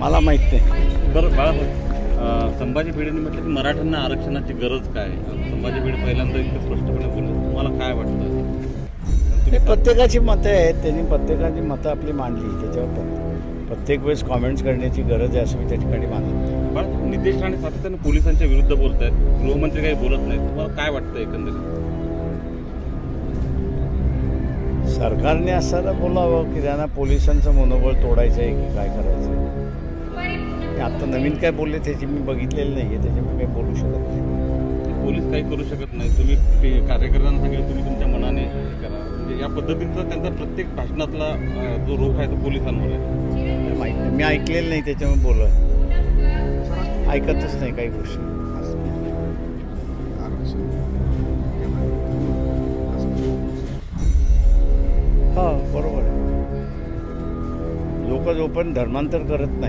मला माहीत नाही. बरं अं, संभाजी भिडेंनी म्हटलं की मराठ्यांना आरक्षणाची गरज काय? आहे? संभाजी भिडे पहिल्यांदा इतकं स्पष्टपणे बोलले. तुम्हाला काय वाटतं? हे प्रत्येकाची मतं आहेत. त्यांनी प्रत्येकाची मतं आपली मांडली. त्याच्यावर पण प्रत्येक वेळेस कॉमेंट्स करण्याची गरज आहे असं मी त्या ठिकाणी मानत नाही. बाळासाहेब, नितेश राणे सातत्यानं पोलिसांच्या विरुद्ध बोलत आहेत गृहमंत्री काही बोलत नाहीत. तुम्हाला काय वाटतं एकंदरीत? सरकारने असताना बोलावं की त्यांना पोलिसांचं मनोबळ तोडायचं आहे की काय करायचं? आहे आत्ता नवीन काय बोलले त्याची मी बघितलेलं नाही आहे त्याच्यामुळे काही बोलू शकत नाही. पोलीस काही करू शकत नाही. तुम्ही ते कार्यकर्त्यांना सांगितलं तुम्ही तुमच्या मनाने हे करा. म्हणजे या पद्धतीचा त्यांचा प्रत्येक भाषणातला जो रोख आहे तो पोलिसांवर आहे. हे माहीत नाही. मी ऐकलेलं नाही त्याच्यामुळे बोल ऐकतच नाही काही गोष्टी. हां बरोबर लोक जोपर्यंत धर्मांतर करत नाही